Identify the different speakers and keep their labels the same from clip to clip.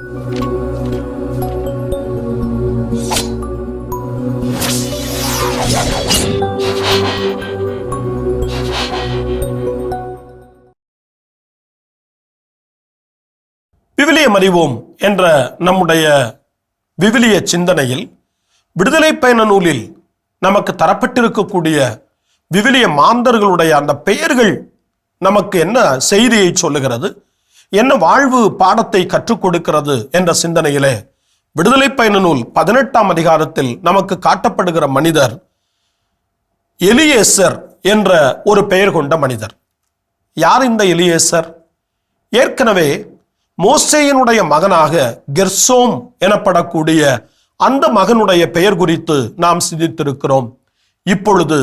Speaker 1: விவிலியம் அறிவோம் என்ற நம்முடைய விவிலிய சிந்தனையில் விடுதலை பயண நூலில் நமக்கு தரப்பட்டிருக்கக்கூடிய விவிலிய மாந்தர்களுடைய அந்த பெயர்கள் நமக்கு என்ன செய்தியை சொல்லுகிறது? என்ன வாழ்வு பாடத்தை கற்றுக் கொடுக்கிறது என்ற சிந்தனையிலே விடுதலை பயண நூல் பதினெட்டாம் அதிகாரத்தில் நமக்கு காட்டப்படுகிற மனிதர் எலியேசர் என்ற ஒரு பெயர் கொண்ட மனிதர். யார் இந்த எலியேசர்? ஏற்கனவே மோசேயனுடைய மகனாக கெர்சோம் எனப்படக்கூடிய அந்த மகனுடைய பெயர் குறித்து நாம் சிந்தித்திருக்கிறோம். இப்பொழுது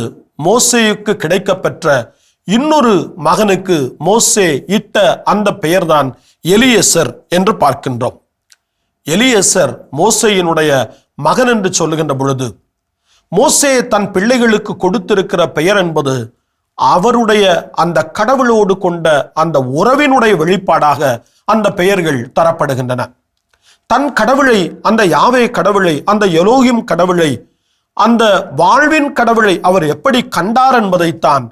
Speaker 1: மோசேயுக்கு கிடைக்கப்பெற்ற இன்னொரு மகனுக்கு மோசே இட்ட அந்த பெயர்தான் எலியசர் என்று பார்க்கின்றோம். எலியசர் மோசையினுடைய மகன் என்று சொல்லுகின்ற பொழுது மோசே தன் பிள்ளைகளுக்கு கொடுத்திருக்கிற பெயர் என்பது அவருடைய அந்த கடவுளோடு கொண்ட அந்த உறவினுடைய வெளிப்பாடாக அந்த பெயர்கள் தரப்படுகின்றன. தன் கடவுளை அந்த யாவே கடவுளை அந்த எலோகிம் கடவுளை அந்த வாழ்வின் கடவுளை அவர் எப்படி கண்டார் என்பதைத்தான்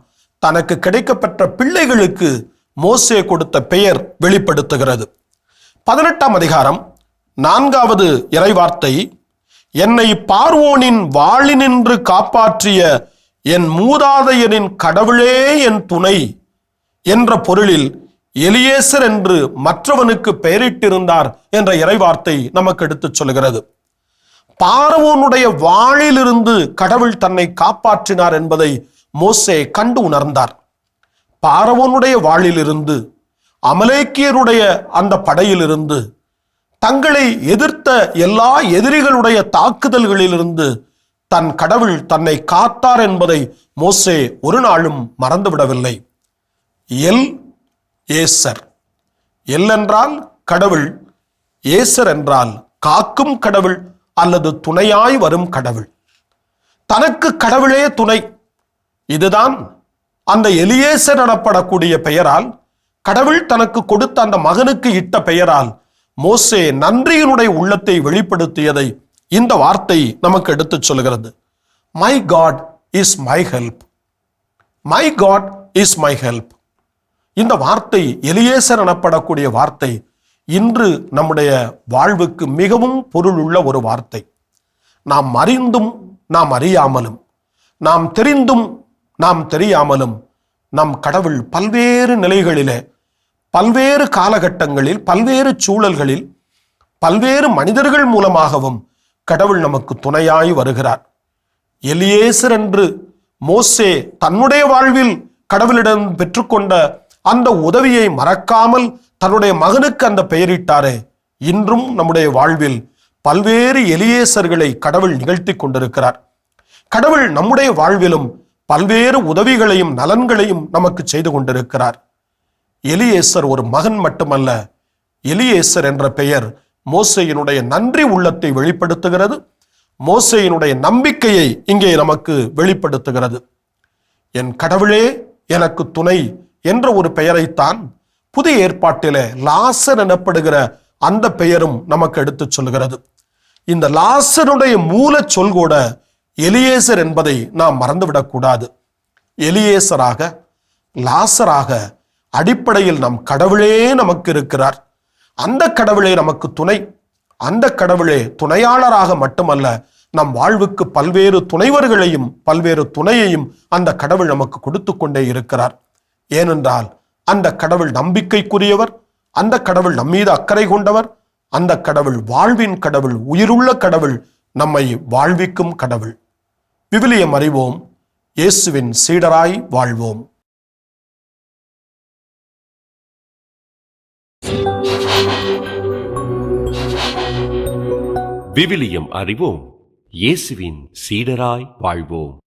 Speaker 1: தனக்கு கிடைக்கப்பெற்ற பிள்ளைகளுக்கு மோசே கொடுத்த பெயர் வெளிப்படுத்துகிறது. பதினெட்டாம் அதிகாரம் நான்காவது இறைவார்த்தை என்னை பார்வோனின் வாளினின்று காப்பாற்றிய என் மூதாதையனின் கடவுளே என் துணை என்ற பொருளில் எலியேசர் என்று மற்றவனுக்கு பெயரிட்டிருந்தார் என்ற இறைவார்த்தை நமக்கு எடுத்துச் சொல்கிறது. பார்வோனுடைய வாளிலிருந்து கடவுள் தன்னை காப்பாற்றினார் என்பதை மோசே கண்டு உணர்ந்தார். பாரவனுடைய வாளிலிருந்து அமலேக்கியருடைய அந்த படையிலிருந்து தங்களை எதிர்த்த எல்லா எதிரிகளுடைய தாக்குதல்களிலிருந்து தன் கடவுள் தன்னை காத்தார் என்பதை மோசே ஒரு நாளும் மறந்துவிடவில்லை. எல். ஏசர். எல் என்றால் கடவுள் ஏசர் என்றால் காக்கும் கடவுள் அல்லது துணையாய் வரும் கடவுள். தனக்கு கடவுளே துணை. இதுதான் அந்த எலியேசர் எனப்படக்கூடிய பெயரால் கடவுள் தனக்கு கொடுத்த அந்த மகனுக்கு இட்ட பெயரால் மோசே நன்றியினுடைய உள்ளத்தை வெளிப்படுத்தியதை இந்த வார்த்தை நமக்கு எடுத்துச் சொல்கிறது. My God is my help my God is my help இந்த வார்த்தை எலியேசர் எனப்படக்கூடிய வார்த்தை இன்று நம்முடைய வாழ்வுக்கு மிகவும் பொருள் உள்ள ஒரு வார்த்தை. நாம் அறிந்தும் நாம் அறியாமலும் நாம் தெரிந்தும் நாம் தெரியாமலும் நம் கடவுள் பல்வேறு நிலைகளிலே பல்வேறு காலகட்டங்களில் பல்வேறு சூழல்களில் பல்வேறு மனிதர்கள் மூலமாகவும் கடவுள் நமக்கு துணையாய் வருகிறார். எலியேசர் என்று மோசே தன்னுடைய வாழ்வில் கடவுளிடம் பெற்றுக்கொண்ட அந்த உதவியை மறக்காமல் தன்னுடைய மகனுக்கு அந்த பெயரிட்டாரே. இன்றும் நம்முடைய வாழ்வில் பல்வேறு எலியேசர்களை கடவுள் நிகழ்த்தி கொண்டிருக்கிறார். கடவுள் நம்முடைய வாழ்விலும் பல்வேறு உதவிகளையும் நலன்களையும் நமக்கு செய்து கொண்டிருக்கிறார். எலியேசர் ஒரு மகன் மட்டுமல்ல எலியேசர் என்ற பெயர் மோசையினுடைய நன்றி உள்ளத்தை வெளிப்படுத்துகிறது. மோசையினுடைய நம்பிக்கையை இங்கே நமக்கு வெளிப்படுத்துகிறது. என் கடவுளே எனக்கு துணை என்ற ஒரு பெயரைத்தான் புதிய ஏற்பாட்டிலே லாசர் எனப்படுகிற அந்த பெயரும் நமக்கு எடுத்துச் சொல்கிறது. இந்த லாசருடைய மூல சொல் கூட எலியேசர் என்பதை நாம் மறந்துவிடக்கூடாது. எலியேசராக லாசராக அடிப்படையில் நம் கடவுளே நமக்கு இருக்கிறார் அந்த கடவுளே நமக்கு துணை. அந்த கடவுளே துணையாளராக மட்டுமல்ல நம் வாழ்வுக்கு பல்வேறு துணைவர்களையும் பல்வேறு துணையையும் அந்த கடவுள் நமக்கு கொடுத்து கொண்டே இருக்கிறார். ஏனென்றால் அந்த கடவுள் நம்பிக்கைக்குரியவர் அந்த கடவுள் நம்மீது அக்கறை கொண்டவர் அந்த கடவுள் வாழ்வின் கடவுள் உயிருள்ள கடவுள் நம்மை வாழ்விக்கும் கடவுள். விவிலியம் அறிவோம். இயேசுவின் சீடராய் வாழ்வோம்.
Speaker 2: விவிலியம் அறிவோம். இயேசுவின் சீடராய் வாழ்வோம்.